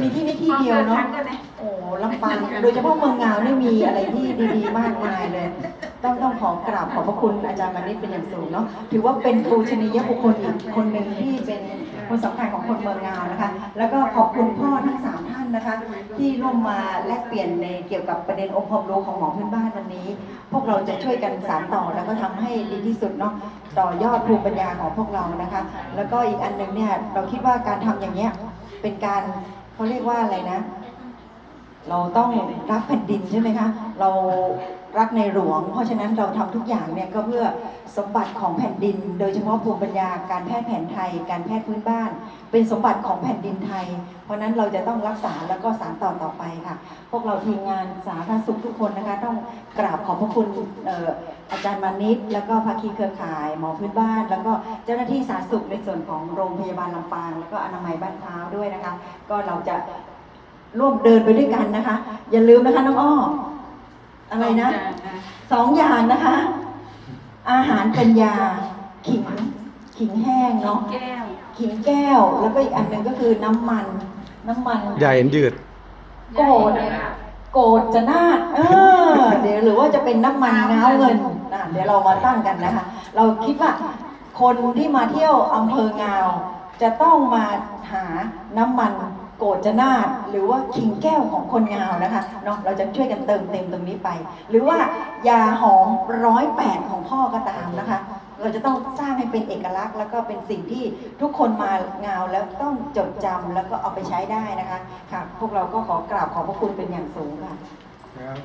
มีที่นี่ที่เดียวเนาะโอ้ลำปางโดยเฉพาะเมืองงาวนี่มีอะไรที่ดีๆ มากมายเลย ต้องต้องขอกราบขอบพระคุณอาจารย์มานิดเป็นอย่างสูงเนาะถือว่าเป็นปูชนียบุคคลอีกคนหนึ่งที่เป็นคนสำคัญของคนเมืองงาวนะคะ แล้วก็ขอบคุณพ่อทั้งสามท่านนะคะ ที่ร่วมมาแลกเปลี่ยนในเกี่ยวกับประเด็นองค์ความรู้ของหมอพื้นบ้านวันนี้ พวกเราจะช่วยกันสานต่อแล้วก็ทำให้ดีที่สุดเนาะต่อยอดภูมิปัญญาของพวกเรานะคะ แล้วก็อีกอันหนึ่งเนี่ยเราคิดว่าการทำอย่างเนี้ยเป็นการ เขาเรียกว่าอะไรนะ เราต้องรักแผ่นดินใช่ไหมคะ เรารักในหลวง เพราะฉะนั้นเราทำทุกอย่างเนี่ยก็เพื่อสมบัติของแผ่นดิน โดยเฉพาะภูมิปัญญาการแพทย์แผนไทย การแพทย์พื้นบ้าน เป็นสมบัติของแผ่นดินไทย เพราะฉะนั้นเราจะต้องรักษาแล้วก็สานต่อต่อไปค่ะ พวกเราทีมงานสาธารณสุขทุกคนนะคะ ต้องกราบขอบพระคุณอออาจารย์มานิดแล้วก็ภาคีเครือข่าย หมอพื้นบ้าน แล้วก็เจ้าหน้าที่สาธารณสุขในส่วนของโรงพยาบาลลำปาง แล้วก็อนามัยบ้านเท้าด้วยนะคะ ก็เราจะ ร่วมเดินไปด้วยกันนะคะ อย่าลืมนะคะน้องอ้ออะไรนะสองอย่างนะคะ อาหารเป็นยาขิงขิงแห้งเนาะแก้วขิงแก้ว แล้วก็อีกอันหนึ่งก็คือน้ำมัน น้ำมันใหญ่เห็นยืดโกรธโกรธจะนาดเออ เดี๋ยวหรือว่าจะเป็นน้ำมันง้าวเงินนะเดี๋ยวเรามาตั้งกันนะคะ เราคิดว่าคนที่มาเที่ยวอำเภองาว จะต้องมาหาน้ำมัน โกรธจนาดหรือว่าขิงแก้วของคนงาวนะคะเนาะเราจะช่วยกันเติมเต็มตรงนี้ไป หรือว่ายาหอมร้อยแปดของพ่อก็ตามนะคะ เราจะต้องสร้างให้เป็นเอกลักษณ์ แล้วก็เป็นสิ่งที่ทุกคนมางาวแล้วต้องจดจำแล้วก็เอาไปใช้ได้นะคะค่ะพวกเราก็ขอกราบขอบพระคุณเป็นอย่างสูงค่ะ ครับ